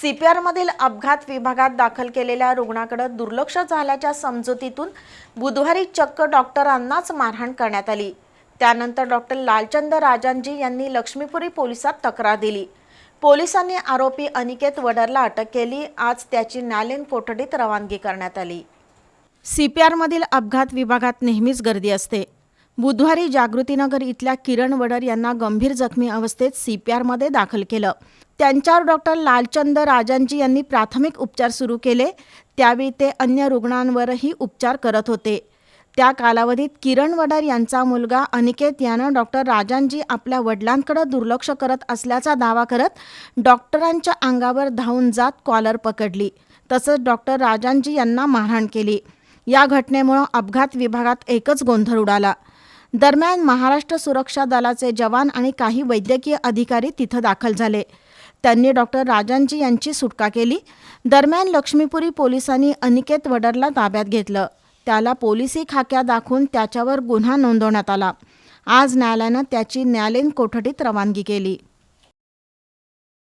सीपीआरमधील अपघात विभागात दाखल केलेल्या रुग्णाकडे दुर्लक्ष झाल्याच्या समजुतीतून बुधवारी चक्क डॉक्टरांनाच मारहाण करण्यात आली. त्यानंतर डॉक्टर लालचंद राजांजी यांनी लक्ष्मीपुरी पोलिसात तक्रार दिली. पोलिसांनी आरोपी अनिकेत वडरला अटक केली. आज त्याची न्यायालयीन कोठडीत रवानगी करण्यात आली. सीपीआरमधील अपघात विभागात नेहमीच गर्दी असते. बुधवारी जागृतीनगर इथल्या किरण वडर यांना गंभीर जखमी अवस्थेत सीपीआरमध्ये दाखल केलं. त्यांच्यावर डॉक्टर लालचंद राजांजी यांनी प्राथमिक उपचार सुरू केले. त्यावेळी ते अन्य रुग्णांवरही उपचार करत होते. त्या कालावधीत किरण वडर यांचा मुलगा अनिकेत यानं डॉक्टर राजांजी आपल्या वडिलांकडे दुर्लक्ष करत असल्याचा दावा करत डॉक्टरांच्या अंगावर धावून जात कॉलर पकडली. तसंच डॉक्टर राजांजी यांना मारहाण केली. या घटनेमुळं अपघात विभागात एकच गोंधळ उडाला. दरम्यान महाराष्ट्र सुरक्षा दलाचे जवान आणि काही वैद्यकीय अधिकारी तिथं दाखल झाले. त्यांनी डॉक्टर राजांजी यांची सुटका केली. दरम्यान लक्ष्मीपुरी पोलिसांनी अनिकेत वडरला ताब्यात घेतलं. त्याला पोलिसी खाक्या दाखवून त्याच्यावर गुन्हा नोंदवण्यात आला. आज न्यायालयानं त्याची न्यायालयीन कोठडीत रवानगी केली.